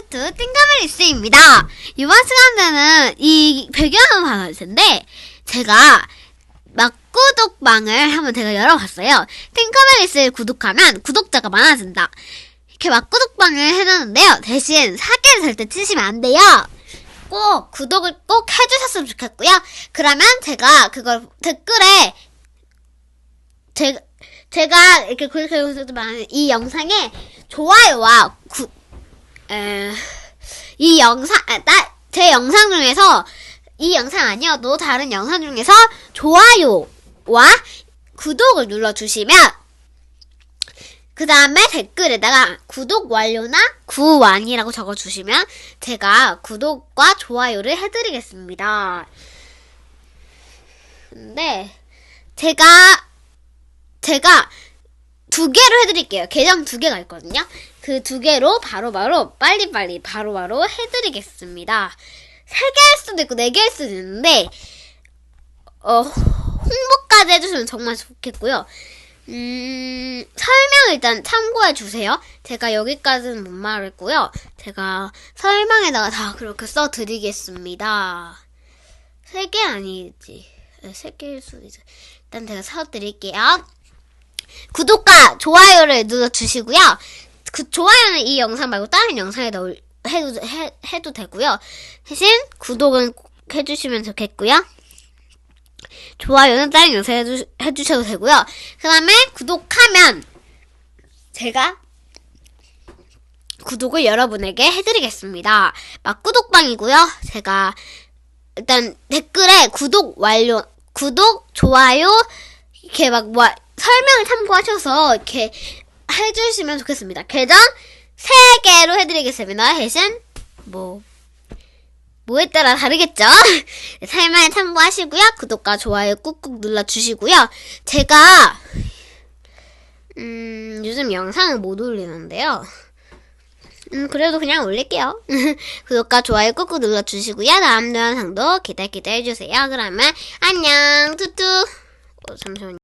투투 띵가메리스입니다. 이번 시간에는 이 배경은 받을 텐데 제가 막구독방을 한번 제가 열어봤어요. 띵가메리스를 구독하면 구독자가 많아진다. 이렇게 막구독방을 해놨는데요. 대신 사기를 절대 치시면 안 돼요. 꼭 구독을 꼭 해주셨으면 좋겠고요. 그러면 제가 그걸 댓글에 제가 제가 이렇게 구독해주셨지만 이 영상에 좋아요와 구, 에, 이 영상, 아, 나, 제 영상 중에서 이 영상 아니어도 다른 영상 중에서 좋아요와 구독을 눌러주시면 그 다음에 댓글에다가 구독 완료나 구완이라고 적어주시면 제가 구독과 좋아요를 해드리겠습니다. 근데 제가 제가 두 개로 해드릴게요. 계정 두 개가 있거든요. 그 두 개로 바로바로 빨리빨리 바로바로 해드리겠습니다. 세개할 수도 있고 네개할 수도 있는데 어 홍보까지 해주시면 정말 좋겠고요. 음, 설명 일단 참고해 주세요. 제가 여기까지는 못 말했고요. 제가 설명에다가 다 그렇게 써 드리겠습니다. 세 개 아니지. 네, 세 개일 수도 있어요. 일단 제가 써 드릴게요. 구독과 좋아요를 눌러주시고요. 그 좋아요는 이 영상 말고 다른 영상에 넣을, 해도, 해, 해도 되고요. 대신 구독은 꼭 해주시면 좋겠고요. 좋아요는 다른 영상에 해주, 해주셔도 되고요. 그 다음에 구독하면 제가 구독을 여러분에게 해드리겠습니다. 막 구독방이고요. 제가 일단 댓글에 구독 완료, 구독, 좋아요, 이렇게 막 뭐, 설명을 참고하셔서 이렇게 해주시면 좋겠습니다. 계정 3개로 해드리겠습니다. 대신, 뭐, 뭐에 따라 다르겠죠? 설명에 참고하시고요. 구독과 좋아요 꾹꾹 눌러주시고요. 제가, 음, 요즘 영상을 못 올리는데요. 음, 그래도 그냥 올릴게요. 구독과 좋아요 꾹꾹 눌러주시고요. 다음 영상도 기대 기대해주세요. 그러면, 안녕, 투투. 어, 잠시만요.